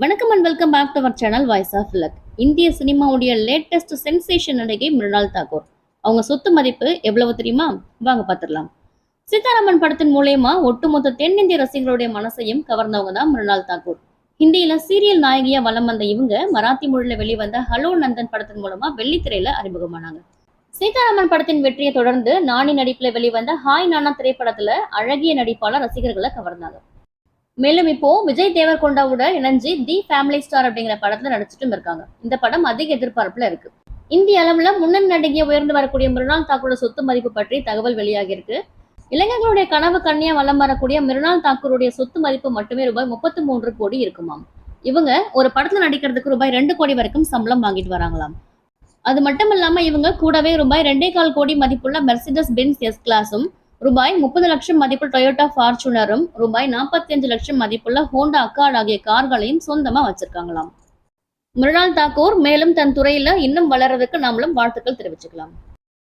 வணக்கம் and welcome back to our channel voice of luck இந்திய சினிமாவுடைய லேட்டஸ்ட் சென்சேஷன் நடிகை மிருணால் தாகூர். அவங்க சொத்து மதிப்பு எவ்வளவு தெரியுமா? வாங்க பார்த்துடலாம். சீதாராமன் படத்தின் மூலயமா ஒட்டுமொத்த தென்னிந்திய ரசிகர்களுடைய மனசையும் கவர்ந்தவங்க தான் மிருணால் தாகூர். ஹிந்தியில சீரியல் நாயகியா வலம் வந்த இவங்க மராத்தி மொழியில வெளிவந்த ஹலோ நந்தன் படத்தின் மூலமா வெள்ளித்திரையில அறிமுகமானாங்க. சீதாராமன் படத்தின் வெற்றியை தொடர்ந்து நானி நடிப்புல வெளிவந்த ஹாய் நானா திரைப்படத்துல அழகிய நடிப்பால ரசிகர்களை கவர்ந்தாங்க. மேலும் இப்போ விஜய் தேவர்கொண்டாவோட இணைஞ்சு தி ஃபேமிலி ஸ்டார் அப்படிங்கிற படத்துல நடிச்சிட்டும் இருக்காங்க. இந்த படம் அதிக எதிர்பார்ப்புல இருக்கு. இந்திய அளவுல முன்னணி நடிகையை உயர்ந்து வரக்கூடிய மிருணால் தாக்கூரோட சொத்து மதிப்பு பற்றி தகவல் வெளியாகி இருக்கு. இளைஞர்களுடைய கனவு கண்ணியா வலம் வரக்கூடிய மிருணால் தாக்கூருடைய சொத்து மதிப்பு மட்டுமே ரூபாய் முப்பத்தி மூன்று கோடி இருக்குமாம். இவங்க ஒரு படத்துல நடிக்கிறதுக்கு ரூபாய் ரெண்டு கோடி வரைக்கும் சம்பளம் வாங்கிட்டு வராங்களாம். அது மட்டும் இல்லாம இவங்க கூடவே ரூபாய் ரெண்டே கால் கோடி மதிப்புள்ள மெர்சிடஸ் பென்ஸ் எஸ் கிளாஸும் ரூபாய் முப்பது லட்சம் மதிப்புள்ள டொயோட்டா ஃபார்ச்சுனரும் ரூபாய் நாற்பத்தி அஞ்சு லட்சம் மதிப்புள்ள ஹோண்டா அக்கார்ட் ஆகிய கார்களையும் சொந்தமா வச்சிருக்காங்களாம். மிருணால் தாக்கூர் மேலும் தன் துறையில இன்னும் வளர்றதுக்கு நாமளும் வாழ்த்துக்கள் தெரிவிச்சுக்கலாம்.